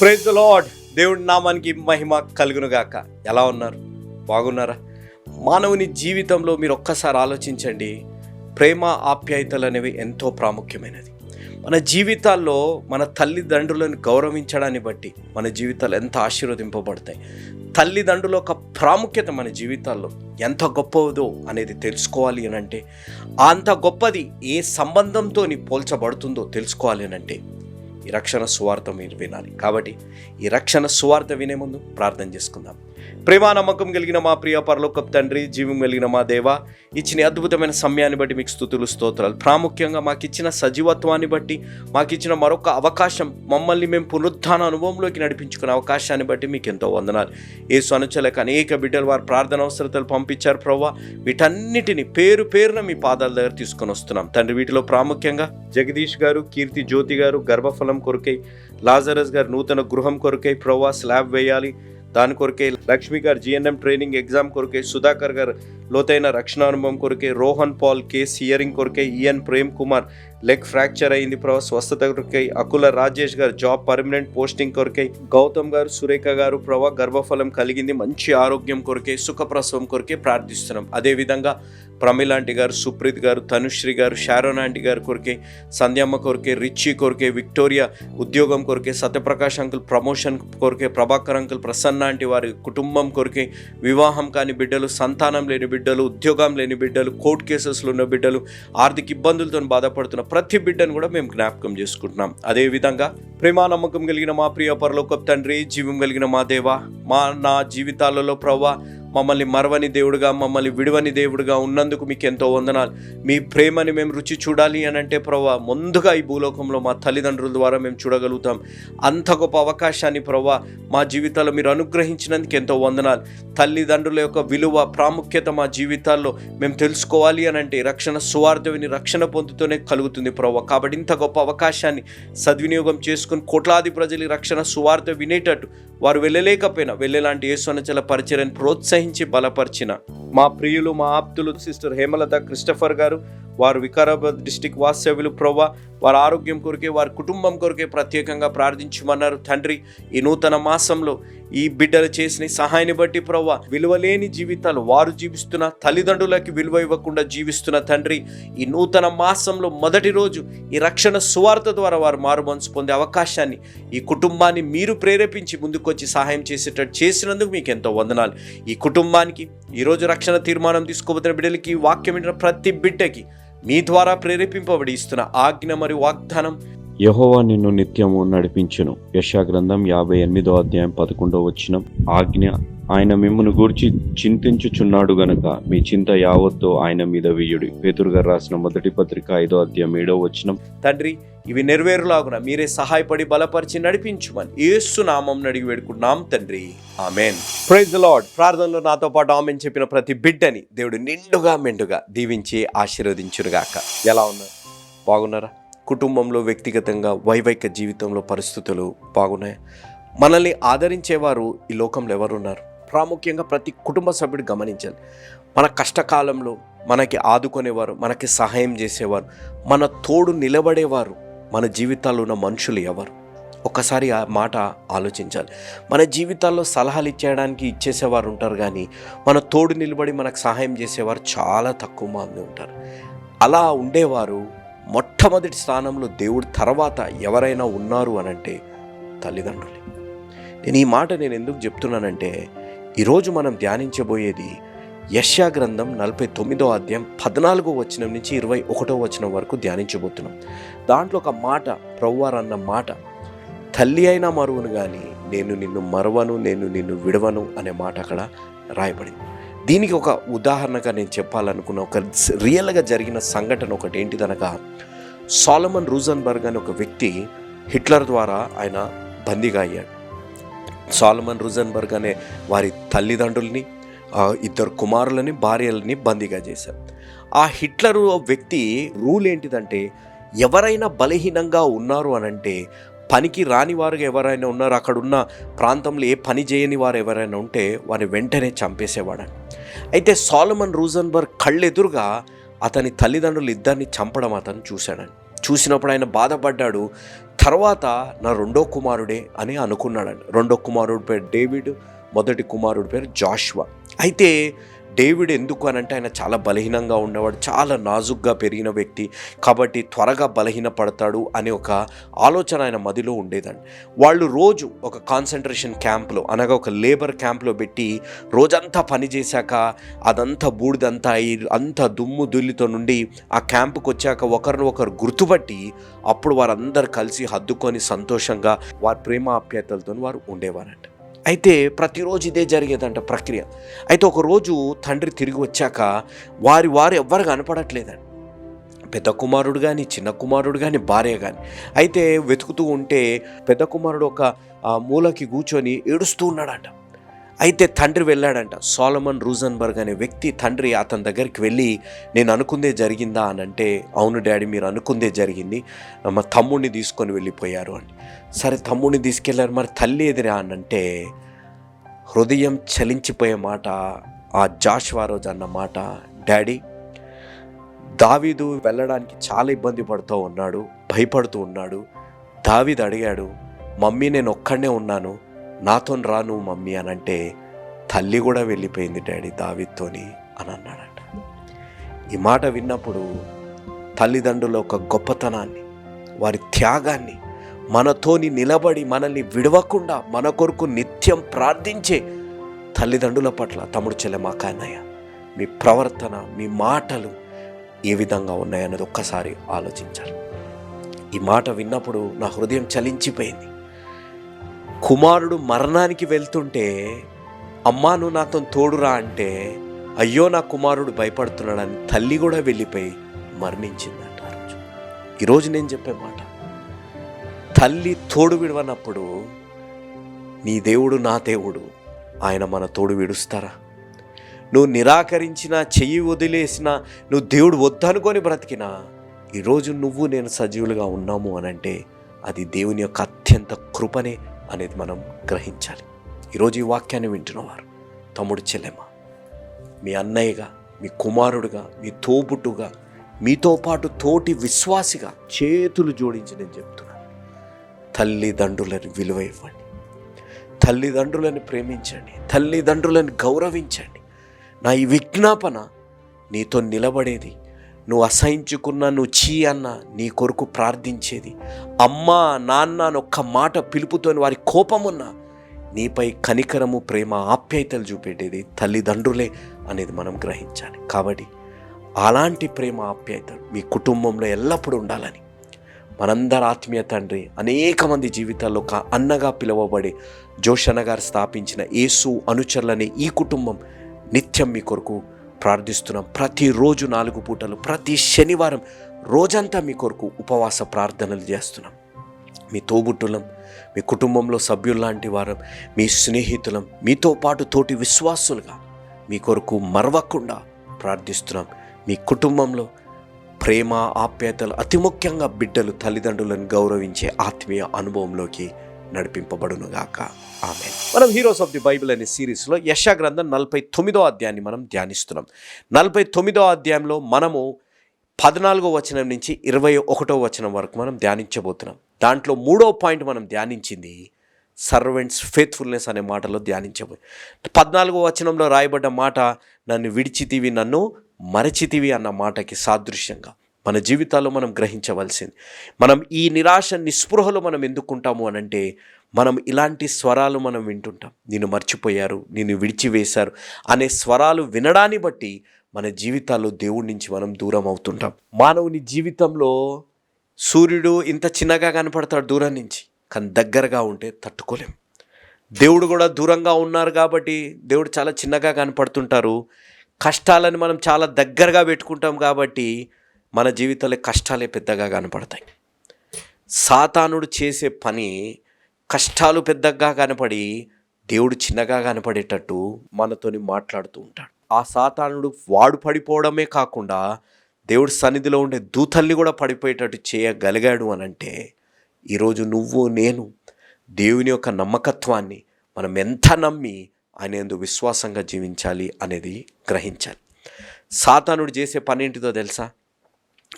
Praise lord దేవుడి నామానికి మహిమ కలుగునుగాక. ఎలా ఉన్నారు? బాగున్నారా? మానవుని జీవితంలో మీరు ఒక్కసారి ఆలోచించండి. ప్రేమ ఆప్యాయతలు అనేవి ఎంతో ప్రాముఖ్యమైనది. మన జీవితాల్లో మన తల్లిదండ్రులను గౌరవించడాన్ని బట్టి మన జీవితాలు ఎంత ఆశీర్వదింపబడతాయి. తల్లిదండ్రుల యొక్క ప్రాముఖ్యత మన జీవితాల్లో ఎంత గొప్పదో అనేది తెలుసుకోవాలి అని అంటే అంత గొప్పది ఏ సంబంధంతో పోల్చబడుతుందో తెలుసుకోవాలి అని అంటే ఈ రక్షణ సువార్త మీరు వినాలి. కాబట్టి ఈ రక్షణ సువార్త వినే ముందు ప్రార్థన చేసుకుందాం. ప్రేమ నమ్మకం కలిగిన మా ప్రియ పరలోకప్ తండ్రి జీవం కలిగిన మా దేవ ఇచ్చిన అద్భుతమైన సమయాన్ని బట్టి మీకు స్థుతులు స్తోత్రాలు. ప్రాముఖ్యంగా మాకు ఇచ్చిన సజీవత్వాన్ని బట్టి మాకు ఇచ్చిన మరొక అవకాశం మమ్మల్ని మేము పునరుద్ధాన అనుభవంలోకి నడిపించుకునే అవకాశాన్ని బట్టి మీకు ఎంతో వందనాలు. ఏ అనుచలేక అనేక బిడ్డలు వారు ప్రార్థన అవసరతలు పంపించారు ప్రవ్వా. వీటన్నిటిని పేరు పేరున మీ పాదాల దగ్గర తీసుకొని వస్తున్నాం. తండ్రి వీటిలో ప్రాముఖ్యంగా జగదీష్ గారు కీర్తి జ్యోతి గారు గర్భఫలం కొరకై లాజరస్ గారు నూతన గృహం కొరకై ప్రవ్వా స్లాబ్ వేయాలి. దాని కొరకే లక్ష్మి గారు జిఎన్ఎం ట్రైనింగ్ ఎగ్జామ్ కొరకే సుధాకర్ గారు లోతైన రక్షణ అనుభవం కొరకే రోహన్ పాల్ కేస్ హియరింగ్ కొరకే ఈఎన్ ప్రేమ్ కుమార్ లెగ్ ఫ్రాక్చర్ అయింది ప్రభావ స్వస్థత కొరకై అకుల రాజేష్ గారు జాబ్ పర్మనెంట్ పోస్టింగ్ కొరకై గౌతమ్ గారు సురేఖ గారు ప్రభా గర్భఫలం కలిగింది. మంచి ఆరోగ్యం కొరకే సుఖప్రసవం కొరకే ప్రార్థిస్తున్నాం. అదేవిధంగా ప్రమిలాంటి గారు సుప్రీత్ గారు తనుశ్రీ గారు షారోన్ ఆంటీ గారు కొరికే సంధ్యమ్మ కొరికే రిచి కొరికే విక్టోరియా ఉద్యోగం కొరకే సత్యప్రకాష్ అంకుల్ ప్రమోషన్ కొరికే ప్రభాకర్ అంకుల్ ప్రసన్న ఆంటీ వారి కుటుంబం కొరికే వివాహం కాని బిడ్డలు సంతానం లేని బిడ్డలు ఉద్యోగం లేని బిడ్డలు కోర్టు కేసెస్లో ఉన్న బిడ్డలు ఆర్థిక ఇబ్బందులతో బాధపడుతున్న ప్రతి బిడ్డను కూడా మేము జ్ఞాపకం చేసుకుంటున్నాం. అదేవిధంగా ప్రేమ నమ్మకం కలిగిన మా ప్రియ పరలోక తండ్రి జీవం కలిగిన మా దేవ మా నా జీవితాలలో ప్రవ్వా మమ్మల్ని మరవని దేవుడుగా మమ్మల్ని విడవని దేవుడుగా ఉన్నందుకు మీకు ఎంతో వందనాలు. మీ ప్రేమని మేము రుచి చూడాలి అని అంటే ప్రవ్వా ముందుగా ఈ భూలోకంలో మా తల్లిదండ్రుల ద్వారా మేము చూడగలుగుతాం. అంత గొప్ప అవకాశాన్ని ప్రభా మా జీవితాల్లో మీరు అనుగ్రహించినందుకు ఎంతో వందనాలు. తల్లిదండ్రుల యొక్క విలువ ప్రాముఖ్యత మా జీవితాల్లో మేము తెలుసుకోవాలి అని అంటే రక్షణ సువార్త విని రక్షణ పొందుతూనే కలుగుతుంది ప్రవ్వ. కాబట్టి ఇంత గొప్ప అవకాశాన్ని సద్వినియోగం చేసుకుని కోట్లాది ప్రజలు రక్షణ సువార్త వినేటట్టు వారు వెళ్ళలేకపోయినా వెళ్ళేలాంటి యేసునచల పరిచయని ప్రోత్సహించి బలపరిచిన మా ప్రియులు మా ఆప్తులు సిస్టర్ హేమలత క్రిస్టఫర్ గారు వారు వికారాబాద్ డిస్టిక్ వాస్తవ్యులు ప్రవ్వా వారి ఆరోగ్యం కొరికే వారి కుటుంబం కొరికే ప్రత్యేకంగా ప్రార్థించమన్నారు. తండ్రి ఈ నూతన మాసంలో ఈ బిడ్డలు చేసిన సహాయాన్ని బట్టి ప్రవ్వ విలువలేని జీవితాలు వారు జీవిస్తున్న తల్లిదండ్రులకి విలువ ఇవ్వకుండా జీవిస్తున్న తండ్రి ఈ నూతన మాసంలో మొదటి రోజు ఈ రక్షణ సువార్త ద్వారా వారు మారు మనసు పొందే అవకాశాన్ని ఈ కుటుంబాన్ని మీరు ప్రేరేపించి ముందుకొచ్చి సహాయం చేసేటట్టు చేసినందుకు మీకు ఎంతో వందనాలు. ఈ కుటుంబానికి ఈరోజు రక్షణ తీర్మానం తీసుకోబోతున్న బిడ్డలకి ఈ వాక్యం ప్రతి బిడ్డకి మీ ద్వారా ప్రేరేపింపబడి ఇస్తున్న ఆజ్ఞ మరియు వాగ్దానం యహోవా నిన్ను నిత్యము నడిపించును. యశా గ్రంథం యాభై ఎనిమిదో అధ్యాయం పదకొండో వచ్చిన ఆజ్ఞ ఆయన మిమ్మల్ని గూర్చి చింతించుచున్నాడు గనుక మీ చింత యావత్తు ఆయన మీద వేయుడి. పేతురు గారు రాసిన మొదటి పత్రిక ఐదో అధ్యాయం ఏడో వచ్చిన తండ్రి ఇవి నెరవేరులాగున మీరే సహాయపడి బలపరిచి నడిపించుమని ఏసు నామం అడిగి వేడుకున్నాం తండ్రి. ఆమెన్. ప్రైజ్ లార్డ్ ప్రార్థనలో నాతో పాటు ఆమెన్ చెప్పిన ప్రతి బిడ్డని దేవుడు నిండుగా మెండుగా దీవించి ఆశీర్వదించునుగాక. ఎలా ఉన్నారు? బాగున్నారా? కుటుంబంలో వ్యక్తిగతంగా వైవాహిక జీవితంలో పరిస్థితులు బాగున్నాయి. మనల్ని ఆదరించేవారు ఈ లోకంలో ఎవరున్నారు? ప్రాముఖ్యంగా ప్రతి కుటుంబ సభ్యుడు గమనించాలి. మన కష్టకాలంలో మనకి ఆదుకునేవారు మనకి సహాయం చేసేవారు మన తోడు నిలబడేవారు మన జీవితాల్లో ఉన్న మనుషులు ఎవరు? ఒక్కసారి ఆ మాట ఆలోచించాలి. మన జీవితాల్లో సలహాలు ఇచ్చేయడానికి ఇచ్చేసేవారు ఉంటారు కానీ మన తోడు నిలబడి మనకు సహాయం చేసేవారు చాలా తక్కువ మంది ఉంటారు. అలా ఉండేవారు మొట్టమొదటి స్థానంలో దేవుడి తర్వాత ఎవరైనా ఉన్నారు అనంటే తల్లిదండ్రులే. నేను ఈ మాట నేను ఎందుకు చెప్తున్నానంటే ఈరోజు మనం ధ్యానించబోయేది యశ్యా గ్రంథం నలభై తొమ్మిదో అధ్యాయం పద్నాలుగో వచనం నుంచి ఇరవై ఒకటో వచనం వరకు ధ్యానించబోతున్నాం. దాంట్లో ఒక మాట ప్రవ్వారు అన్న మాట తల్లి అయినా మరువను కానీ నేను నిన్ను మరవను నేను నిన్ను విడవను అనే మాట అక్కడ రాయబడింది. దీనికి ఒక ఉదాహరణగా నేను చెప్పాలనుకున్న ఒక రియల్గా జరిగిన సంఘటన ఒకటి ఏంటిదనగా సాలమన్ రూజన్బర్గ్ అనే ఒక వ్యక్తి హిట్లర్ ద్వారా ఆయన బందీగా అయ్యాడు. సాలమన్ రూజన్బర్గ్ అనే వారి తల్లిదండ్రుల్ని ఇద్దరు కుమారులని భార్యలని బందీగా చేశారు. ఆ హిట్లరు వ్యక్తి రూల్ ఏంటిదంటే ఎవరైనా బలహీనంగా ఉన్నారు అని అంటే పనికి రాని వారుగా ఎవరైనా ఉన్నారు అక్కడ ఉన్న ప్రాంతంలో ఏ పని చేయని వారు ఎవరైనా ఉంటే వారిని వెంటనే చంపేసేవాడని అయితే సాలమన్ రూజన్బర్గ్ కళ్ళెదురుగా అతని తల్లిదండ్రులు ఇద్దరిని చంపడం అతను చూశాడని. చూసినప్పుడు ఆయన బాధపడ్డాడు తర్వాత నా రెండో కుమారుడే అని అనుకున్నాడని. రెండో కుమారుడి పేరు డేవిడ్ మొదటి కుమారుడి పేరు జాష్వా. అయితే డేవిడ్ ఎందుకు అని అంటే ఆయన చాలా బలహీనంగా ఉండేవాడు చాలా నాజుగ్గా పెరిగిన వ్యక్తి. కాబట్టి త్వరగా బలహీన పడతాడు అనే ఒక ఆలోచన ఆయన మదిలో ఉండేదండి. వాళ్ళు రోజు ఒక కాన్సన్ట్రేషన్ క్యాంప్లో అనగా ఒక లేబర్ క్యాంప్లో పెట్టి రోజంతా పని చేశాక అదంతా బూడిదంతా అయి అంతా దుమ్ము దుల్లితో నుండి ఆ క్యాంపుకి వచ్చాక ఒకరిని ఒకరు గుర్తుపట్టి అప్పుడు వారందరు కలిసి హద్దుకొని సంతోషంగా వారి ప్రేమ ఆప్యాయతలతో వారు ఉండేవారంట. అయితే ప్రతిరోజు ఇదే జరిగేదంట ప్రక్రియ. అయితే ఒకరోజు తండ్రి తిరిగి వచ్చాక వారి వారు ఎవ్వరు కనపడట్లేదండి. పెద్ద కుమారుడు కానీ చిన్న కుమారుడు కానీ భార్య కానీ అయితే వెతుకుతూ ఉంటే పెద్ద కుమారుడు ఒక మూలకి కూర్చొని ఏడుస్తూ ఉన్నాడంట. అయితే తండ్రి వెళ్ళాడంట సోలమన్ రూజన్బర్గ్ అనే వ్యక్తి తండ్రి అతని దగ్గరికి వెళ్ళి నేను అనుకుందే జరిగిందా? అని అంటే అవును డాడీ మీరు అనుకుందే జరిగింది. మా తమ్ముడిని తీసుకొని వెళ్ళిపోయారు అని సరే తమ్ముడిని తీసుకెళ్ళారు మరి తల్లి ఎదిరా అని అంటే హృదయం చలించిపోయే మాట ఆ జాషువా రోజు అన్న మాట డాడీ దావీదు వెళ్ళడానికి చాలా ఇబ్బంది పడుతూ ఉన్నాడు భయపడుతూ ఉన్నాడు. దావీదు అడిగాడు మమ్మీ నేను ఒక్కడనే ఉన్నాను. నాతో రాను మమ్మీ అని అంటే తల్లి కూడా వెళ్ళిపోయింది డాడీ దావితోని అని అన్నాడట. ఈ మాట విన్నప్పుడు తల్లిదండ్రుల ఒక గొప్పతనాన్ని వారి త్యాగాన్ని మనతోని నిలబడి మనల్ని విడవకుండా మన కొరకు నిత్యం ప్రార్థించే తల్లిదండ్రుల పట్ల తమ్ముడు చెల్లెమా కానయ్య మీ ప్రవర్తన మీ మాటలు ఏ విధంగా ఉన్నాయన్నది ఒక్కసారి ఆలోచించాలి. ఈ మాట విన్నప్పుడు నా హృదయం చలించిపోయింది. కుమారుడు మరణానికి వెళ్తుంటే అమ్మా నువ్వు నాతో తోడురా అంటే అయ్యో నా కుమారుడు భయపడుతున్నాడని తల్లి కూడా వెళ్ళిపోయి మరణించిందంట ఆ రోజు. ఈరోజు నేను చెప్పే మాట. తల్లి తోడు విడవనప్పుడు నీ దేవుడు నా దేవుడు ఆయన మన తోడు విడుస్తారా? నువ్వు నిరాకరించినా చెయ్యి వదిలేసినా నువ్వు దేవుడు వద్దనుకొని బ్రతికినా ఈరోజు నువ్వు నేను సజీవులుగా ఉన్నాము అని అంటే అది దేవుని యొక్క అత్యంత కృపనే అనేది మనం గ్రహించాలి. ఈరోజు ఈ వాక్యాన్ని వింటున్నవారు తమ్ముడు చెల్లెమ్మ మీ అన్నయ్యగా మీ కుమారుడుగా మీ తోబుట్టుగా మీతో పాటు తోటి విశ్వాసిగా చేతులు జోడించి నేను చెప్తున్నాను. తల్లిదండ్రులను విలువ ఇవ్వండి. తల్లిదండ్రులను ప్రేమించండి. తల్లిదండ్రులను గౌరవించండి. నా ఈ విజ్ఞాపన నీతో నిలబడేది నువ్వు అసహించుకున్న నువ్వు చీ అన్న నీ కొరకు ప్రార్థించేది. అమ్మా నాన్న అని ఒక్క మాట పిలుపుతోని వారి కోపమున్నా నీపై కనికరము ప్రేమ ఆప్యాయతలు చూపెట్టేది తల్లిదండ్రులే అనేది మనం గ్రహించాలి. కాబట్టి అలాంటి ప్రేమ ఆప్యాయతలు మీ కుటుంబంలో ఎల్లప్పుడూ ఉండాలని. మనందరి ఆత్మీయ తండ్రి అనేక మంది జీవితాల్లో ఒక అన్నగా పిలువబడే జోషన్న గారు స్థాపించిన యేసు అనుచరులనే ఈ కుటుంబం నిత్యం మీ కొరకు ప్రార్థిస్తున్నాం. ప్రతిరోజు నాలుగు పూటలు ప్రతి శనివారం రోజంతా మీ కొరకు ఉపవాస ప్రార్థనలు చేస్తున్నాం. మీ తోబుట్టులం మీ కుటుంబంలో సభ్యుల్లాంటి వారం మీ స్నేహితులం మీతో పాటు తోటి విశ్వాసులుగా మీ కొరకు మరవకుండా ప్రార్థిస్తున్నాం. మీ కుటుంబంలో ప్రేమ ఆప్యాయతలు అతి ముఖ్యంగా బిడ్డలు తల్లిదండ్రులను గౌరవించే ఆత్మీయ అనుభవంలోకి నడిపింపబడునుగాక. ఆమె మనం హీరోస్ ఆఫ్ ది బైబిల్ అనే సిరీస్లో యశా గ్రంథం నలభై తొమ్మిదో అధ్యాయాన్ని మనం ధ్యానిస్తున్నాం. నలభై తొమ్మిదో అధ్యాయంలో మనము పద్నాలుగో వచనం నుంచి ఇరవై ఒకటో వచనం వరకు మనం ధ్యానించబోతున్నాం. దాంట్లో మూడో పాయింట్ మనం ధ్యానించింది సర్వెంట్స్ ఫేత్ఫుల్నెస్ అనే మాటలో ధ్యానించబోయి పద్నాలుగో వచనంలో రాయబడ్డ మాట నన్ను విడిచితివి నన్ను మరచితివి అన్న మాటకి సాదృశ్యంగా మన జీవితాల్లో మనం గ్రహించవలసింది. మనం ఈ నిరాశ నిస్పృహలో మనం ఎందుకుంటాము అని అంటే మనం ఇలాంటి స్వరాలు మనం వింటుంటాం. నేను మర్చిపోయారు నేను విడిచివేశారు అనే స్వరాలు వినడాన్ని బట్టి మన జీవితాల్లో దేవుడి నుంచి మనం దూరం అవుతుంటాం. మానవుని జీవితంలో సూర్యుడు ఇంత చిన్నగా కనపడతాడు దూరం నుంచి కానీ దగ్గరగా ఉంటే తట్టుకోలేం. దేవుడు కూడా దూరంగా ఉన్నారు కాబట్టి దేవుడు చాలా చిన్నగా కనపడుతుంటారు. కష్టాలని మనం చాలా దగ్గరగా పెట్టుకుంటాం కాబట్టి మన జీవితంలో కష్టాలే పెద్దగా కనపడతాయి. సాతానుడు చేసే పని కష్టాలు పెద్దగా కనపడి దేవుడు చిన్నగా కనపడేటట్టు మనతోని మాట్లాడుతూ ఉంటాడు. ఆ సాతానుడు వాడు పడిపోవడమే కాకుండా దేవుడి సన్నిధిలో ఉండే దూతల్ని కూడా పడిపోయేటట్టు చేయగలిగాడు అని అంటే ఈరోజు నువ్వు నేను దేవుని యొక్క నమ్మకత్వాన్ని మనం ఎంత నమ్మి అనేందు విశ్వాసంగా జీవించాలి అనేది గ్రహించాలి. సాతానుడు చేసే పని ఏంటిదో తెలుసా?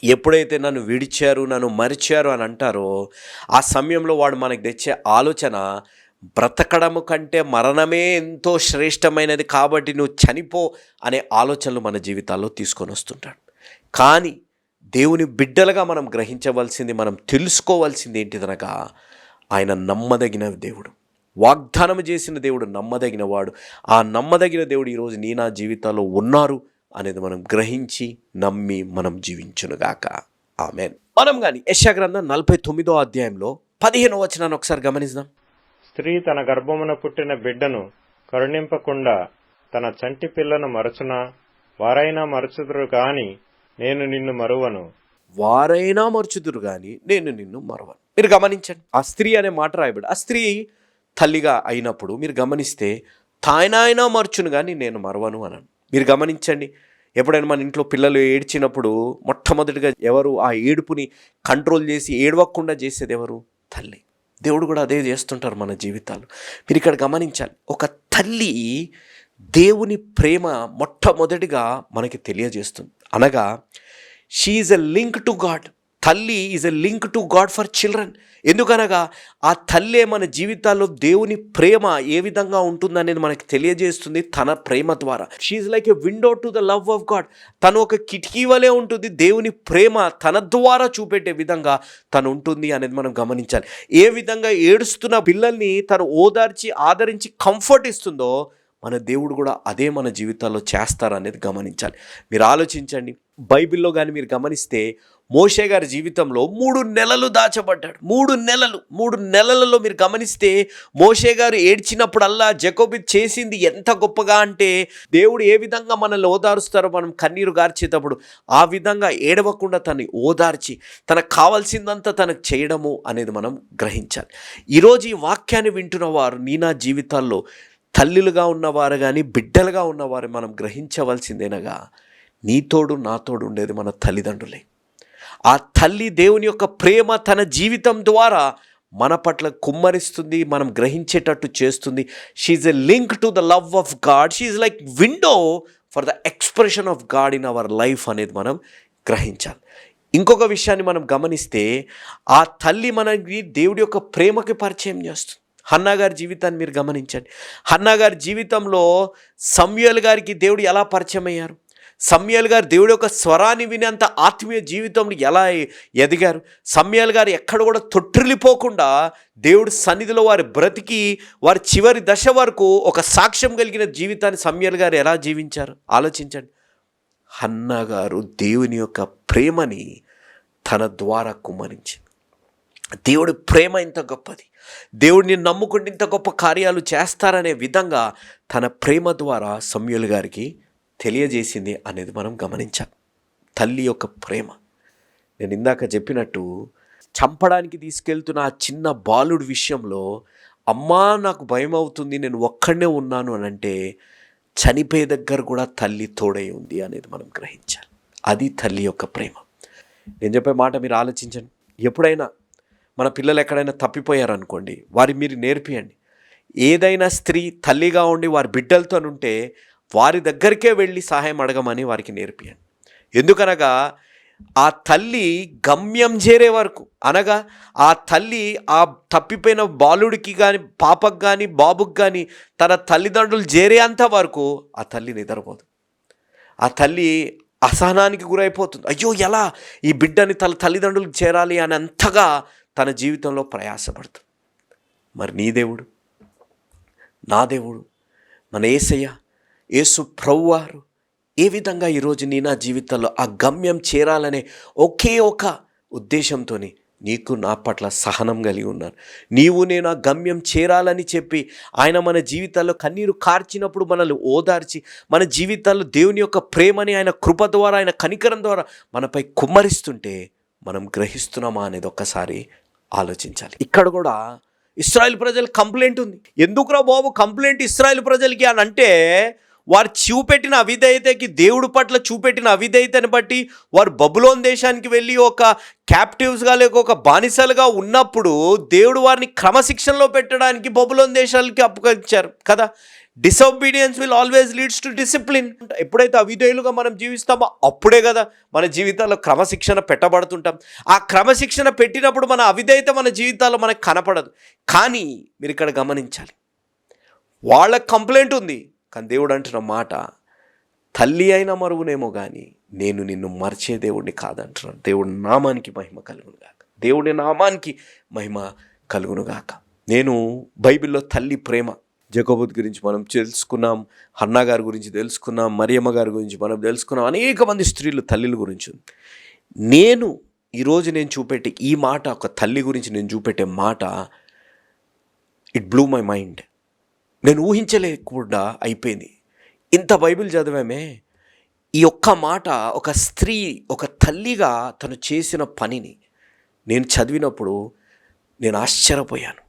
ఎప్పుడైతే నన్ను విడిచారు నన్ను మరిచారు అని అంటారో ఆ సమయంలో వాడు మనకు తెచ్చే ఆలోచన బ్రతకడము కంటే మరణమే ఎంతో శ్రేష్టమైనది కాబట్టి నువ్వు చనిపో అనే ఆలోచనలు మన జీవితాల్లో తీసుకొని వస్తుంటాడు. కానీ దేవుని బిడ్డలుగా మనం గ్రహించవలసింది మనం తెలుసుకోవాల్సింది ఏంటిదనగా ఆయన నమ్మదగిన దేవుడు. వాగ్దానం చేసిన దేవుడు నమ్మదగినవాడు. ఆ నమ్మదగిన దేవుడు ఈరోజు నీ నా జీవితాల్లో ఉన్నారు. అనేది మనం గ్రహించి నమ్మి మనం జీవించునుగాక. ఆమెన్. మనం కానీ యశాగ్రంథం నలభై తొమ్మిదో అధ్యాయంలో పదిహేను వచనాన్ని ఒకసారి గమనిద్దాం స్త్రీ తన గర్భమున పుట్టిన బిడ్డను కరుణింపకుండా తన చంటి పిల్లను మరచునా? వారైనా మరచుదురు గాని నేను నిన్ను మరువను. వారైనా మర్చుదురు కానీ నేను నిన్ను మరవను. మీరు గమనించండి. ఆ స్త్రీ అనే మాట రాయబడి ఆ స్త్రీ తల్లిగా అయినప్పుడు మీరు గమనిస్తే తాయనాయనా మర్చును కానీ నేను మరవను అనను. మీరు గమనించండి. ఎప్పుడైనా మన ఇంట్లో పిల్లలు ఏడ్చినప్పుడు మొట్టమొదటిగా ఎవరు ఆ ఏడుపుని కంట్రోల్ చేసి ఏడవకుండా చేసేది ఎవరు? తల్లి. దేవుడు కూడా అదే చేస్తుంటారు మన జీవితాలు. మీరు ఇక్కడ గమనించాలి. ఒక తల్లి దేవుని ప్రేమ మొట్టమొదటిగా మనకి తెలియజేస్తుంది. అనగా she's a link to God తల్లి is a link to God for children ఎందుకనగా ఆ తల్లే మన జీవితాల్లో దేవుని ప్రేమ ఏ విధంగా ఉంటుందనేది మనకు తెలియజేస్తుంది తన ప్రేమ ద్వారా. She's like a window to the love of God తను ఒక కిటికీ వలె ఉంటుంది దేవుని ప్రేమ తన ద్వారా చూపెట్టే విధంగా తను ఉంటుంది అనేది మనం గమనించాలి. ఏ విధంగా ఏడుస్తున్న పిల్లల్ని తను ఓదార్చి ఆదరించి కంఫర్ట్ ఇస్తుందో మన దేవుడు కూడా అదే మన జీవితాల్లో చేస్తారనేది గమనించాలి. మీరు ఆలోచించండి. బైబిల్లో కానీ మీరు గమనిస్తే మోషే గారి జీవితంలో మూడు నెలలు దాచబడ్డాడు. మూడు నెలలు. మూడు నెలలలో మీరు గమనిస్తే మోషే గారు ఏడ్చినప్పుడల్లా జకోబి చేసింది ఎంత గొప్పగా అంటే దేవుడు ఏ విధంగా మనల్ని ఓదారుస్తారో మనం కన్నీరు గార్చేటప్పుడు ఆ విధంగా ఏడవకుండా తనని ఓదార్చి తనకు కావాల్సిందంతా తనకు చేయడము అనేది మనం గ్రహించాలి. ఈరోజు ఈ వాక్యాన్ని వింటున్న వారు నీ నా జీవితాల్లో తల్లులుగా ఉన్నవారు కానీ బిడ్డలుగా ఉన్నవారు మనం గ్రహించవలసిందేనగా నీతోడు నాతోడు ఉండేది మన తల్లిదండ్రులే. ఆ తల్లి దేవుని యొక్క ప్రేమ తన జీవితం ద్వారా మన పట్ల కుమ్మరిస్తుంది మనం గ్రహించేటట్టు చేస్తుంది. She's a link to the love of God she's like window for the expression of God in our life అనేది మనం గ్రహించాలి. ఇంకొక విషయాన్ని మనం గమనిస్తే ఆ తల్లి మనకి దేవుడి యొక్క ప్రేమకి పరిచయం చేస్తుంది. హన్నా గారి జీవితాన్ని మీరు గమనించండి. హన్నా గారి జీవితంలో సమ్యుయల్ గారికి దేవుడు ఎలా పరిచయం అయ్యారు? సమ్యాల్ గారు దేవుడి యొక్క స్వరాన్ని వినేంత ఆత్మీయ జీవితంలో ఎలా ఎదిగారు? సమ్యాల్ గారు ఎక్కడ కూడా తొట్టిల్లిపోకుండా దేవుడి సన్నిధిలో వారి బ్రతికి వారి చివరి దశ వరకు ఒక సాక్ష్యం కలిగిన జీవితాన్ని సమ్యాల్ గారు ఎలా జీవించారు? ఆలోచించండి. హన్నా గారు దేవుని యొక్క ప్రేమని తన ద్వారా కుమ్మరించింది. దేవుడి ప్రేమ ఇంత గొప్పది. దేవుడిని నమ్ముకుంటే ఇంత గొప్ప కార్యాలు చేస్తారనే విధంగా తన ప్రేమ ద్వారా సమ్యుల్ గారికి తెలియజేసింది అనేది మనం గమనించాం తల్లి యొక్క ప్రేమ. నేను ఇందాక చెప్పినట్టు చంపడానికి తీసుకెళ్తున్న ఆ చిన్న బాలుడి విషయంలో అమ్మా నాకు భయం అవుతుంది నేను ఒక్కడనే ఉన్నాను అని అంటే చనిపోయే దగ్గర కూడా తల్లి తోడై ఉంది అనేది మనం గ్రహించాలి. అది తల్లి యొక్క ప్రేమ. నేను చెప్పే మాట మీరు ఆలోచించండి. ఎప్పుడైనా మన పిల్లలు ఎక్కడైనా తప్పిపోయారనుకోండి వారి మీరు నేర్పియండి. ఏదైనా స్త్రీ తల్లిగా ఉండి వారి బిడ్డలతో ఉంటే వారి దగ్గరికే వెళ్ళి సహాయం అడగమని వారికి నేర్పియండి. ఎందుకనగా ఆ తల్లి గమ్యం చేరే వరకు అనగా ఆ తల్లి ఆ తప్పిపోయిన బాలుడికి కానీ పాపకు కానీ బాబుకి కానీ తన తల్లిదండ్రులు చేరేంత వరకు ఆ తల్లి నిద్రపోదు. ఆ తల్లి అసహనానికి గురైపోతుంది. అయ్యో ఎలా ఈ బిడ్డని తన తల్లిదండ్రులకు చేరాలి అని అంతగా తన జీవితంలో ప్రయాసపడుతుంది. మరి నీ దేవుడు నా దేవుడు మన ఏసయ్య యేసు ప్రవ్వారు ఏ విధంగా ఈరోజు నీ నా జీవితంలో ఆ గమ్యం చేరాలనే ఒకే ఒక ఉద్దేశంతో నీకు నా పట్ల సహనం కలిగి ఉన్నారు. నీవు నేను ఆ గమ్యం చేరాలని చెప్పి ఆయన మన జీవితాల్లో కన్నీరు కార్చినప్పుడు మనల్ని ఓదార్చి మన జీవితాల్లో దేవుని యొక్క ప్రేమని ఆయన కృప ద్వారా ఆయన కనికరం ద్వారా మనపై కుమ్మరిస్తుంటే మనం గ్రహిస్తున్నామా అనేది ఒక్కసారి ఆలోచించాలి. ఇక్కడ కూడా ఇస్రాయల్ ప్రజల కంప్లైంట్ ఉంది. ఎందుకురా బాబు కంప్లైంట్ ఇస్రాయల్ ప్రజలకి అని అంటే వారు చూపెట్టిన అవిధేయతకి దేవుడి పట్ల చూపెట్టిన అవిధేయతని బట్టి వారు బబులోన్ దేశానికి వెళ్ళి ఒక క్యాప్టివ్స్గా లేక ఒక బానిసలుగా ఉన్నప్పుడు దేవుడు వారిని క్రమశిక్షణలో పెట్టడానికి బబులోన్ దేశాలకి అప్పగించారు కదా. Disobedience will always leads to discipline ఎప్పుడైతే అవిధేయులుగా మనం జీవిస్తామో అప్పుడే కదా మన జీవితాల్లో క్రమశిక్షణ పెట్టబడుతుంటాం. ఆ క్రమశిక్షణ పెట్టినప్పుడు మన అవిధేయత మన జీవితాల్లో మనకు కనపడదు. కానీ మీరు ఇక్కడ గమనించాలి. వాళ్ళ కంప్లైంట్ ఉంది. కానీ దేవుడు అంటున్న మాట తల్లి అయిన మరువునేమో కానీ నేను నిన్ను మర్చే దేవుడిని కాదంటున్నాను దేవుడి నామానికి మహిమ కలుగునుగాక దేవుడి నామానికి మహిమ కలుగును గాక. నేను బైబిల్లో తల్లి ప్రేమ జకోబుద్ గురించి మనం తెలుసుకున్నాం హన్నా గారి గురించి తెలుసుకున్నాం మరియమ్మ గారి గురించి మనం తెలుసుకున్నాం అనేక మంది స్త్రీలు తల్లిల గురించి నేను ఈరోజు నేను చూపెట్టే ఈ మాట ఒక తల్లి గురించి నేను చూపెట్టే మాట ఇట్ బ్లూ మై మైండ్ నేను ఊహించలేకుండా అయిపోయింది. ఇంత బైబిల్ చదివామే. ఈ ఒక్క మాట ఒక స్త్రీ ఒక తల్లిగా తను చేసిన పనిని నేను చదివినప్పుడు నేను ఆశ్చర్యపోయాను.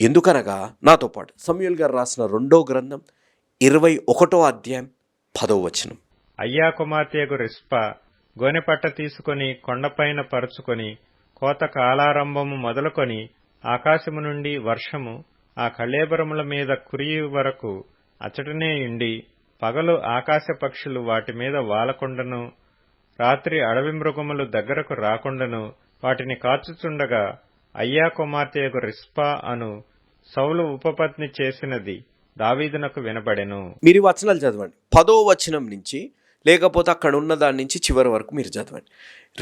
ఎందుకనగా నాతో పాటు సమయుల్ గారు రాసిన రెండో గ్రంథం ఇరవై ఒకటో అధ్యాయం పదో వచనం. అయ్యా కుమార్తెకు రిస్ప గోనెపట్ట తీసుకొని కొండపైన పరుచుకొని కోత కాలారంభము మొదలుకొని ఆకాశము నుండి వర్షము ఆ కళేబరముల మీద కురియు వరకు అచటనే ఉండి పగలు ఆకాశ పక్షులు వాటి మీద వాలకుండను రాత్రి అడవి మృగములు దగ్గరకు రాకుండను వాటిని కాచుచుండగా అయ్యా కుమార్తెకు రిస్పా అను సౌలు ఉపపత్ని చేసినది దావీదునకు వినబడెను. మీరు వచనాలు చదవండి. పదో వచనం నుంచి లేకపోతే అక్కడ ఉన్న దాని నుంచి చివరి వరకు మీరు చదవండి.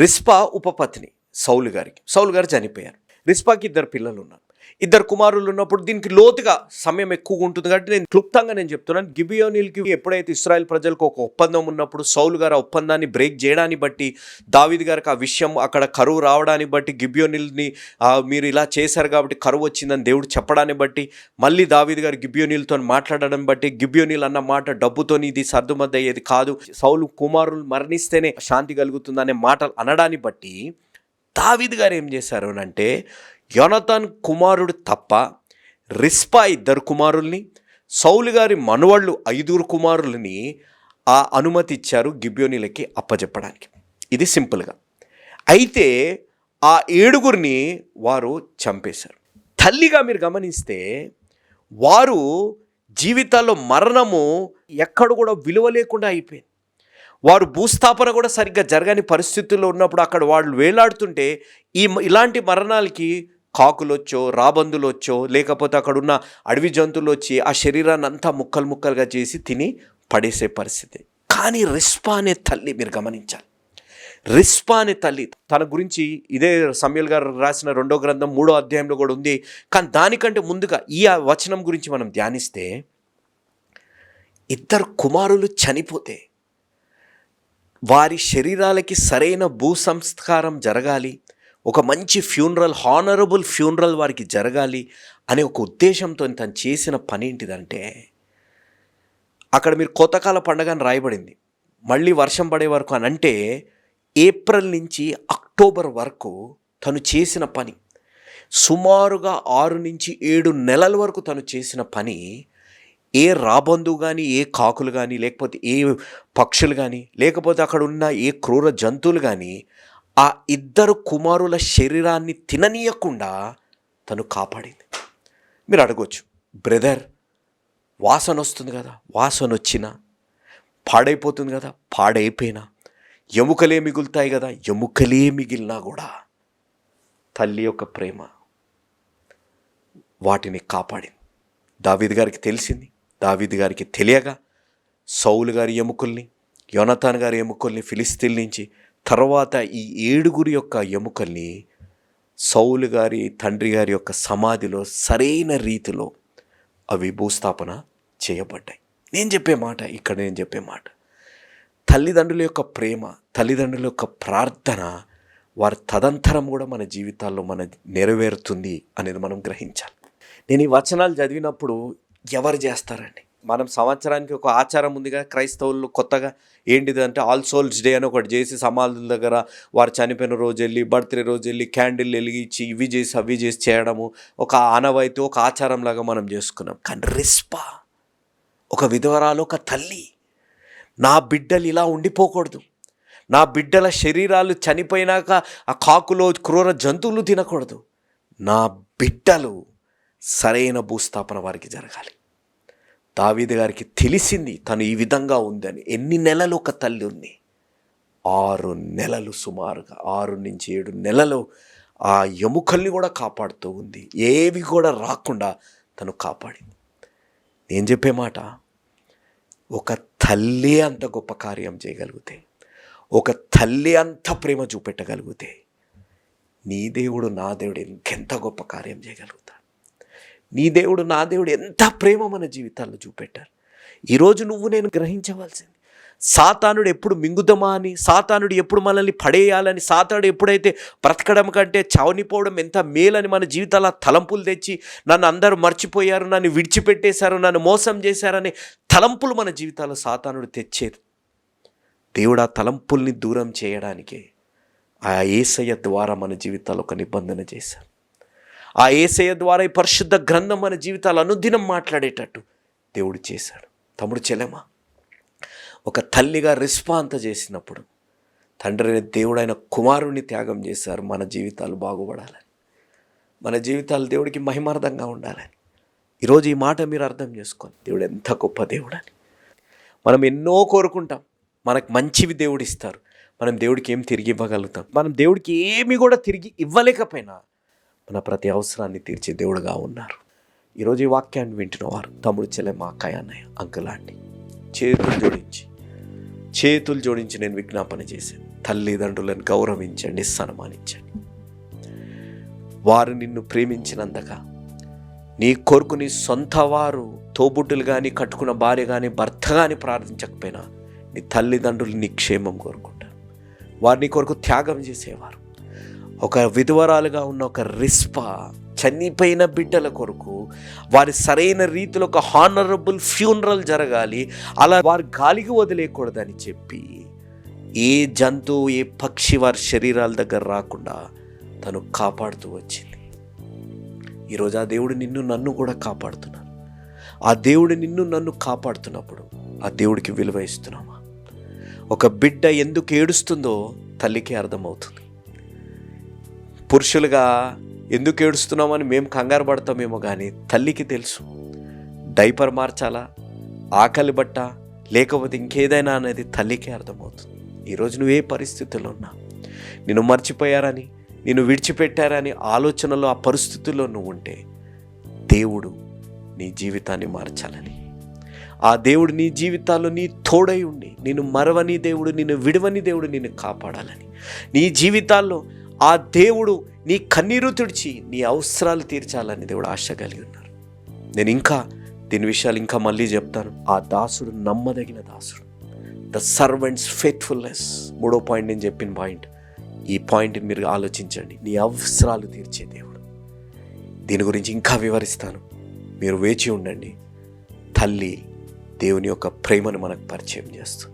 రిస్పా ఉపపత్ని సౌలు గారికి. సౌలు గారు చనిపోయారు. రిస్పాకి ఇద్దరు పిల్లలు ఉన్నారు ఇద్దరు కుమారులు ఉన్నప్పుడు దీనికి లోతుగా సమయం ఎక్కువగా ఉంటుంది కాబట్టి నేను క్లుప్తంగా నేను చెప్తున్నాను. గిబియోనిల్కి ఎప్పుడైతే ఇస్రాయల్ ప్రజలకు ఒక ఒప్పందం ఉన్నప్పుడు సౌలు గారు ఆ ఒప్పందాన్ని బ్రేక్ చేయడాన్ని బట్టి దావిద్ గారికి ఆ విషయం అక్కడ కరువు రావడాన్ని బట్టి గిబియోనిల్ని మీరు ఇలా చేశారు కాబట్టి కరువు వచ్చిందని దేవుడు చెప్పడాన్ని బట్టి మళ్ళీ దావిద్ గారు గిబియోనిల్తో మాట్లాడడం బట్టి గిబియోనిల్ అన్న మాట డబ్బుతోని ఇది సర్దుమద్ద అయ్యేది కాదు. సౌలు కుమారులు మరణిస్తేనే శాంతి కలుగుతుందనే మాటలు అనడాన్ని బట్టి దావిద్ గారు ఏం చేశారు అని అంటే యోనతాన్ కుమారుడు తప్ప రిస్పా ఇద్దరు కుమారుల్ని సౌలు గారి మనవళ్ళు ఐదుగురు కుమారులని ఆ అనుమతి ఇచ్చారు గిబ్యోనీలకి అప్పచెప్పడానికి ఇది సింపుల్గా. అయితే ఆ ఏడుగురిని వారు చంపేశారు. తల్లిగా మీరు గమనిస్తే వారు జీవితాల్లో మరణము ఎక్కడ కూడా విలువ లేకుండా అయిపోయింది. వారు భూస్థాపన కూడా సరిగ్గా జరగని పరిస్థితుల్లో ఉన్నప్పుడు అక్కడ వాళ్ళు వేలాడుతుంటే ఈ ఇలాంటి మరణాలకి కాకులొచ్చో రాబందులొచ్చో లేకపోతే అక్కడున్న అడవి జంతువులు వచ్చి ఆ శరీరాన్ని అంతా ముక్కలు ముక్కలుగా చేసి తిని పడేసే పరిస్థితి. కానీ రిస్పా అనే తల్లి మీరు గమనించాలి. రిస్పా అనే తల్లి తన గురించి ఇదే సమయల్ గారు రాసిన రెండో గ్రంథం మూడో అధ్యాయంలో కూడా ఉంది. కానీ దానికంటే ముందుగా ఈ వచనం గురించి మనం ధ్యానిస్తే ఇద్దరు కుమారులు చనిపోతే వారి శరీరాలకి సరైన భూ సంస్కారం జరగాలి ఒక మంచి ఫ్యూనరల్ హానరబుల్ ఫ్యూనరల్ వారికి జరగాలి అనే ఒక ఉద్దేశంతో తను చేసిన పని ఏంటిదంటే అక్కడ మీరు కొత్తకాల పండగ అని రాయబడింది. మళ్ళీ వర్షం పడే వరకు అని అంటే ఏప్రిల్ నుంచి అక్టోబర్ వరకు తను చేసిన పని సుమారుగా ఆరు నుంచి ఏడు నెలల వరకు తను చేసిన పని ఏ రాబందు కానీ ఏ కాకులు కానీ లేకపోతే ఏ పక్షులు కానీ లేకపోతే అక్కడ ఉన్న ఏ క్రూర జంతువులు కానీ ఆ ఇద్దరు కుమారుల శరీరాన్ని తిననీయకుండా తను కాపాడింది. మీరు అడగొచ్చు బ్రదర్ వాసన వస్తుంది కదా వాసన వచ్చినా పాడైపోతుంది కదా పాడైపోయినా ఎముకలే మిగులుతాయి కదా ఎముకలే మిగిలినా కూడా తల్లి యొక్క ప్రేమ వాటిని కాపాడింది. దావీద్ గారికి తెలిసింది దావీద్ గారికి తెలియగా సౌలు గారి ఎముకల్ని యోనతాన్ గారి ఎముకల్ని ఫిలిస్తీన్ నుంచి తర్వాత ఈ ఏడుగురి యొక్క ఎముకల్ని సౌలు గారి తండ్రి గారి యొక్క సమాధిలో సరైన రీతిలో అవి భూస్థాపన చేయబడ్డాయి. నేను చెప్పే మాట ఇక్కడ నేను చెప్పే మాట. తల్లిదండ్రుల యొక్క ప్రేమ తల్లిదండ్రుల యొక్క ప్రార్థన వారి తదంతరం కూడా మన జీవితాల్లో మన నెరవేరుతుంది అనేది మనం గ్రహించాలి. నేను ఈ వచనాలు చదివినప్పుడు ఎవరు చేస్తారండి? మనం సంవత్సరానికి ఒక ఆచారం ఉంది కదా క్రైస్తవులు కొత్తగా ఏంటిది అంటే ఆల్ సోల్స్ డే అని ఒకటి చేసి సమాధుల దగ్గర వారు చనిపోయిన రోజు వెళ్ళి బర్త్డే రోజు వెళ్ళి క్యాండిల్ వెలిగించి ఇవి చేసి అవి చేసి చేయడము ఒక ఆనవాయితీ ఒక ఆచారంలాగా మనం చేసుకున్నాం. కానీ రిస్పా ఒక విధవరాలు ఒక తల్లి నా బిడ్డలు ఇలా ఉండిపోకూడదు. నా బిడ్డల శరీరాలు చనిపోయినాక ఆ కాకులో క్రూర జంతువులు తినకూడదు. నా బిడ్డలు సరైన భూస్థాపన వారికి జరగాలి. దావీదు గారికి తెలిసింది తను ఈ విధంగా ఉందని. ఎన్ని నెలలు ఒక తల్లి ఉంది? ఆరు నెలలు సుమారుగా ఆరు నుంచి ఏడు నెలలు ఆ ఎముకల్ని కూడా కాపాడుతూ ఉంది. ఏవి కూడా రాకుండా తను కాపాడింది. నేను చెప్పే మాట ఒక తల్లి అంత గొప్ప కార్యం చేయగలిగితే ఒక తల్లి అంత ప్రేమ చూపెట్టగలిగితే నీ దేవుడు నా దేవుడు ఇంకెంత గొప్ప కార్యం చేయగలుగుతాడు? నీ దేవుడు నా దేవుడు ఎంత ప్రేమ మన జీవితాల్లో చూపెట్టారు. ఈరోజు నువ్వు నేను గ్రహించవలసింది సాతానుడు ఎప్పుడు మింగుదమా అని సాతానుడు ఎప్పుడు మనల్ని పడేయాలని సాతానుడు ఎప్పుడైతే బ్రతకడం కంటే చావనిపోవడం ఎంత మేలని మన జీవితాల తలంపులు తెచ్చి నన్ను అందరూ మర్చిపోయారు నన్ను విడిచిపెట్టేశారు నన్ను మోసం చేశారని తలంపులు మన జీవితాల్లో సాతానుడు తెచ్చేది దేవుడు ఆ తలంపుల్ని దూరం చేయడానికే ఆ ఏసయ్య ద్వారా మన జీవితాల్లో ఒక నిబంధన చేశారు. ఆ ఏసయ్య ద్వారా ఈ పరిశుద్ధ గ్రంథం మన జీవితాలు అనుదినం మాట్లాడేటట్టు దేవుడు చేశాడు. తమ్ముడు చెలమా ఒక తల్లిగా రెస్పాంత చేసినప్పుడు తండ్రి దేవుడైన కుమారుణ్ణి త్యాగం చేశారు మన జీవితాలు బాగుపడాలని. మన జీవితాలు దేవుడికి మహిమార్థంగా ఉండాలని. ఈరోజు ఈ మాట మీరు అర్థం చేసుకోండి. దేవుడు ఎంత గొప్ప దేవుడని. మనం ఎన్నో కోరుకుంటాం. మనకు మంచివి దేవుడు ఇస్తారు. మనం దేవుడికి ఏం తిరిగి ఇవ్వగలుగుతాం? మనం దేవుడికి ఏమి కూడా తిరిగి ఇవ్వలేకపోయినా మన ప్రతి అవసరాన్ని తీర్చే దేవుడుగా ఉన్నారు. ఈరోజు ఈ వాక్యాన్ని వింటున్న వారు తమ్ముడు చెల్లెమ్మ అక్కయ్య అన్నయ్య అంకుల్ ఆంటీ చేతులు జోడించి చేతులు జోడించి నేను విజ్ఞాపన చేశాను. తల్లిదండ్రులను గౌరవించండి సన్మానించండి. వారు నిన్ను ప్రేమించినందుక నీ కొరకు నీ సొంత వారు తోబుట్టులు కానీ కట్టుకున్న భార్య కానీ భర్త కానీ ప్రార్థించకపోయినా నీ తల్లిదండ్రులు నీ క్షేమం కోరుకుంటారు. వారిని నీ కొరకు త్యాగం చేసేవారు. ఒక విధవరాలుగా ఉన్న ఒక రిస్ప చనిపోయిన బిడ్డల కొరకు వారి సరైన రీతిలో ఒక హానరబుల్ ఫ్యూనరల్ జరగాలి. అలా వారు గాలికి వదిలేయకూడదని చెప్పి ఏ జంతువు ఏ పక్షి వారి శరీరాల దగ్గర రాకుండా తను కాపాడుతూ వచ్చింది. ఈరోజు ఆ దేవుడు నిన్ను నన్ను కూడా కాపాడుతున్నాడు. ఆ దేవుడు నిన్ను నన్ను కాపాడుతున్నప్పుడు ఆ దేవుడికి విలువ ఇస్తున్నామా? ఒక బిడ్డ ఎందుకు ఏడుస్తుందో తల్లికి అర్థమవుతుంది. పురుషులుగా ఎందుకు ఏడుస్తున్నామని మేము కంగారు పడతామేమో కానీ తల్లికి తెలుసు. డైపర్ మార్చాలా? ఆకలి బట్ట? లేకపోతే ఇంకేదైనా అనేది తల్లికి అర్థమవుతుంది. ఈరోజు నువ్వు ఏ పరిస్థితుల్లో ఉన్నా? నిన్ను మర్చిపోయారని? నిన్ను విడిచిపెట్టారని ఆలోచనలో ఆ పరిస్థితుల్లో నువ్వు ఉంటే దేవుడు నీ జీవితాన్ని మార్చాలని. ఆ దేవుడు నీ జీవితాల్లో నీ తోడై ఉండి నిన్ను మరవని దేవుడు నిన్ను విడవని దేవుడు నిన్ను కాపాడాలని. నీ జీవితాల్లో ఆ దేవుడు నీ కన్నీరు తుడిచి నీ అవసరాలు తీర్చాలని దేవుడు ఆశ కలిగి ఉన్నారు. నేను ఇంకా దీని విషయాలు ఇంకా మళ్ళీ చెప్తాను. ఆ దాసుడు నమ్మదగిన దాసుడు. ద సర్వెంట్స్ ఫెయిత్ఫుల్నెస్ మూడో పాయింట్ నేను చెప్పిన పాయింట్. ఈ పాయింట్ని మీరు ఆలోచించండి. నీ అవసరాలు తీర్చే దేవుడు. దీని గురించి ఇంకా వివరిస్తాను. మీరు వేచి ఉండండి. తల్లి దేవుని యొక్క ప్రేమను మనకు పరిచయం చేస్తుంది.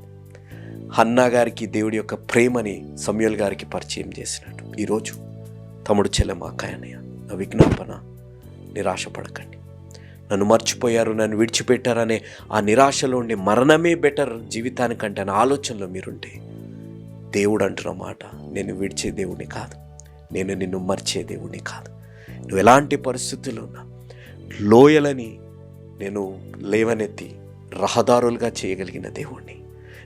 హన్నా గారికి దేవుడి యొక్క ప్రేమని సమయల్ గారికి పరిచయం చేసినట్టు. ఈరోజు తమ్ముడు చెల్లెమ్మ అక్కయ్యన్నయ్య నా విజ్ఞాపన నిరాశపడకండి. నన్ను మర్చిపోయారు నన్ను విడిచిపెట్టారనే ఆ నిరాశలో ఉండే మరణమే బెటర్ జీవితానికంటే అనే ఆలోచనలో మీరుంటే దేవుడు అంటున్న మాట నేను విడిచే దేవుడిని కాదు. నేను నిన్ను మర్చే దేవుడిని కాదు. నువ్వు ఎలాంటి పరిస్థితుల్లో ఉన్నా లోయలని నేను లేవనెత్తి రహదారులుగా చేయగలిగిన దేవుణ్ణి.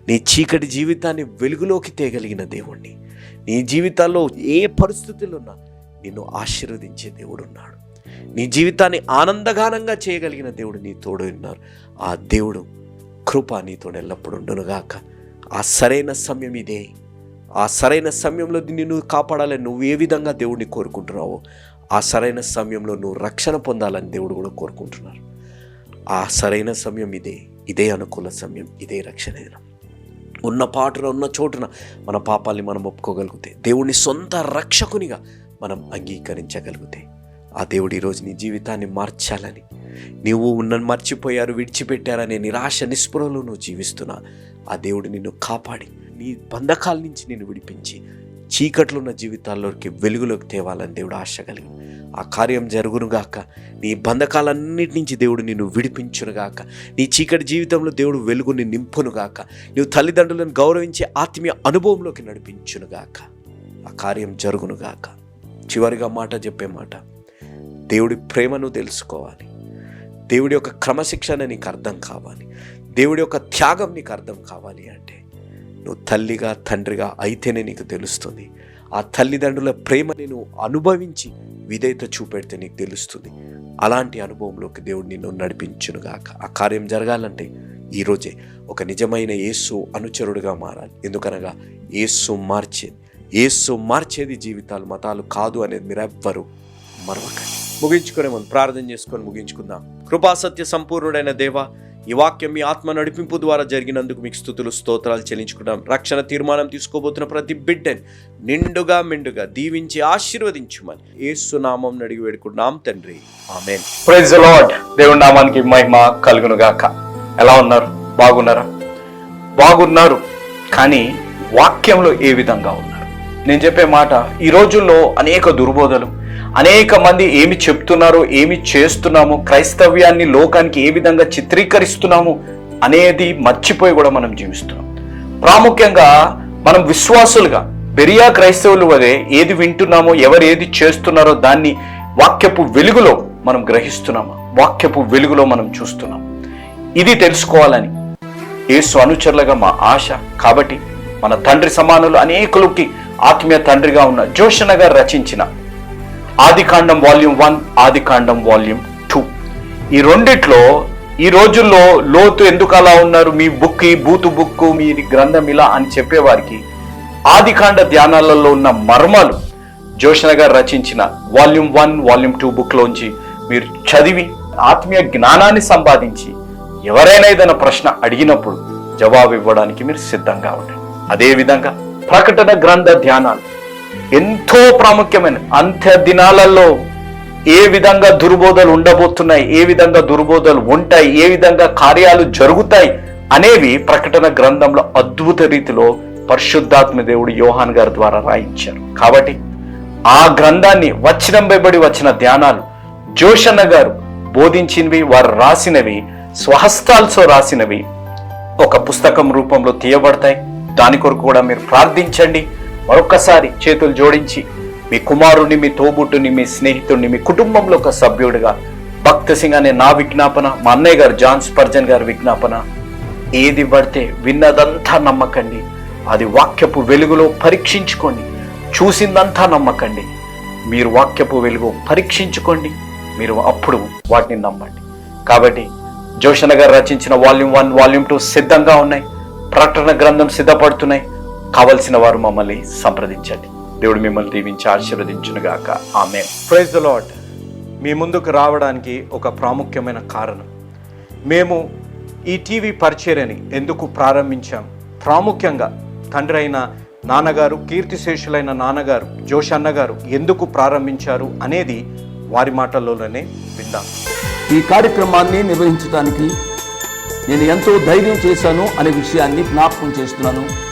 నీ చీకటి జీవితాన్ని వెలుగులోకి తేగలిగిన దేవుణ్ణి. నీ జీవితాల్లో ఏ పరిస్థితులున్నా ఉన్నా నిన్ను ఆశీర్వదించే దేవుడు ఉన్నాడు నీ జీవితాన్ని ఆనందగానంగా చేయగలిగిన దేవుడు నీ తోడు ఉన్నారు. ఆ దేవుడు కృప నీతో ఎల్లప్పుడు ఉండునుగాక ఆ సరైన సమయం ఇదే. ఆ సరైన సమయంలో నిన్ను కాపాడాలని నువ్వు ఏ విధంగా దేవుడిని కోరుకుంటున్నావో ఆ సరైన సమయంలో నువ్వు రక్షణ పొందాలని దేవుడు కూడా కోరుకుంటున్నారు. ఆ సరైన సమయం ఇదే. ఇదే అనుకూల సమయం. ఇదే రక్షణ దినం. ఉన్న పాటలో ఉన్న చోటున మన పాపాల్ని మనం ఒప్పుకోగలిగితే దేవుని సొంత రక్షకునిగా మనం అంగీకరించగలిగితే ఆ దేవుడు ఈరోజు నీ జీవితాన్ని మార్చాలని నీవు నన్ను మర్చిపోయారు విడిచిపెట్టారనే నిరాశ నిస్పృహలో నువ్వు జీవిస్తున్నా ఆ దేవుడు నిన్ను కాపాడి నీ బంధకాల నుంచి నిన్ను విడిపించి చీకట్లో ఉన్న జీవితాల్లోకి వెలుగులోకి తేవాలని దేవుడు ఆశ కలిగి ఆ కార్యం జరుగునుగాక నీ బంధకాలన్నిటి నుంచి దేవుడు నిన్ను విడిపించునుగాక నీ చీకటి జీవితంలో దేవుడు వెలుగుని నింపునుగాక నువ్వు తల్లిదండ్రులను గౌరవించే ఆత్మీయ అనుభవంలోకి నడిపించునుగాక ఆ కార్యం జరుగునుగాక చివరిగా మాట చెప్పే మాట. దేవుడి ప్రేమను తెలుసుకోవాలి. దేవుడి యొక్క క్రమశిక్షణ నీకు అర్థం కావాలి. దేవుడి యొక్క త్యాగం నీకు అర్థం కావాలి అంటే నువ్వు తల్లిగా తండ్రిగా అయితేనే నీకు తెలుస్తుంది. ఆ తల్లిదండ్రుల ప్రేమని నువ్వు అనుభవించి విధేయత చూపెడితే నీకు తెలుస్తుంది. అలాంటి అనుభవంలోకి దేవుడు నిన్ను నడిపించునుగాక. ఆ కార్యం జరగాలంటే ఈరోజే ఒక నిజమైన యేసు అనుచరుడుగా మారాలి. ఎందుకనగా యేసు మార్చేది. యేసు మార్చేది జీవితాలు మతాలు కాదు అనేది మీరు ఎవ్వరు మరవకండి. ముగించుకునే ముందు ప్రార్థన చేసుకొని ముగించుకుందాం. కృపా సత్య సంపూర్ణుడైన దేవ ఈ వాక్యం మీ ఆత్మ నడిపింపు ద్వారా జరిగినందుకు మీకు స్థుతులు స్తోత్రాలు చెల్లించుకుంటాం రక్షణ తీర్మానం తీసుకోబోతున్న ప్రతి బిడ్డని నిండుగా మెండుగా దీవించి ఆశీర్వదించుమని ఏసునామం అడిగి వేడుకుంటున్నాం తండ్రి. ఆమె ప్రైజ్ లార్డ్ దేవుడి నామానికి మహిమ కలుగును గాక ఎలా ఉన్నారు? బాగున్నారా? బాగున్నారు కానీ వాక్యంలో ఏ విధంగా ఉన్నారు? నేను చెప్పే మాట ఈ రోజుల్లో అనేక దుర్బోధలు అనేక మంది ఏమి చెప్తున్నారో ఏమి చేస్తున్నామో క్రైస్తవ్యాన్ని లోకానికి ఏ విధంగా చిత్రీకరిస్తున్నాము అనేది మర్చిపోయి కూడా మనం జీవిస్తున్నాం. ప్రాముఖ్యంగా మనం విశ్వాసులుగా బెరియా క్రైస్తవులు వదే ఏది వింటున్నామో ఎవరు ఏది చేస్తున్నారో దాన్ని వాక్యపు వెలుగులో మనం గ్రహిస్తున్నాము వాక్యపు వెలుగులో మనం చూస్తున్నాం. ఇది తెలుసుకోవాలని యేసు అనుచరులుగా మా ఆశ. కాబట్టి మన తండ్రి సమానులు అనేకులకి ఆత్మీయ తండ్రిగా ఉన్న జోషణ గారు రచించిన ఆదికాండం వాల్యూమ్ వన్ ఆదికాండం వాల్యూమ్ టూ. ఈ రెండిట్లో ఈ రోజుల్లో లోతు ఎందుకు అలా ఉన్నారు? మీ బుక్ ఈ బూతు బుక్ మీ గ్రంథం ఇలా అని చెప్పేవారికి ఆదికాండ ధ్యానాలలో ఉన్న మర్మాలు జోషణ గారు రచించిన వాల్యూమ్ వన్ వాల్యూమ్ టూ బుక్లోంచి మీరు చదివి ఆత్మీయ జ్ఞానాన్ని సంపాదించి ఎవరైనా ఏదైనా ప్రశ్న అడిగినప్పుడు జవాబు ఇవ్వడానికి మీరు సిద్ధంగా ఉండండి. అదేవిధంగా ప్రకటన గ్రంథ ధ్యానాలు ఎంతో ప్రాముఖ్యమైన అంత్య దినాలలో ఏ విధంగా దుర్బోధలు ఉండబోతున్నాయి ఏ విధంగా దుర్బోధలు ఉంటాయి ఏ విధంగా కార్యాలు జరుగుతాయి అనేవి ప్రకటన గ్రంథంలో అద్భుత రీతిలో పరిశుద్ధాత్మ దేవుడు యోహాన్ గారి ద్వారా రాయించారు. కాబట్టి ఆ గ్రంథాన్ని వచనం వెంబడి వచ్చిన ధ్యానాలు జోషన్న గారు బోధించినవి వారు రాసినవి స్వహస్తాల్సో రాసినవి ఒక పుస్తకం రూపంలో తీయబడతాయి. దాని కొరకు కూడా మీరు ప్రార్థించండి. మరొకసారి చేతులు జోడించి మీ కుమారుని మీ తోబుట్టుని మీ స్నేహితుడిని మీ కుటుంబంలో ఒక సభ్యుడిగా భక్త సింగ్ అనే నా విజ్ఞాపన మా అన్నయ్య గారు జాన్ స్పర్జన్ గారి విజ్ఞాపన ఏది పడితే విన్నదంతా నమ్మకండి. అది వాక్యపు వెలుగులో పరీక్షించుకోండి. చూసిందంతా నమ్మకండి. మీరు వాక్యపు వెలుగు పరీక్షించుకోండి. మీరు అప్పుడు వాటిని నమ్మండి. కాబట్టి జోషణ గారు రచించిన వాల్యూమ్ వన్ వాల్యూమ్ టూ సిద్ధంగా ఉన్నాయి. ప్రకటన గ్రంథం సిద్ధపడుతున్నాయి. కావలసిన వారు మమ్మల్ని సంప్రదించండి. దేవుడు మిమ్మల్ని దీవించి ఆశీర్వదించునుగాక. ఆమె ప్రైజ్ ద లాడ్ మీ ముందుకు రావడానికి ఒక ప్రాముఖ్యమైన కారణం. మేము ఈ టీవీ పరిచర్యని ఎందుకు ప్రారంభించాం? ప్రాముఖ్యంగా తండ్రి అయిన నాన్నగారు కీర్తిశేషులైన నాన్నగారు జోషన్న గారు ఎందుకు ప్రారంభించారు అనేది వారి మాటల్లోనే విందాం. ఈ కార్యక్రమాన్ని నిర్వహించడానికి నేను ఎంతో ధైర్యం చేశాను అనే విషయాన్ని జ్ఞాపకం చేస్తున్నాను.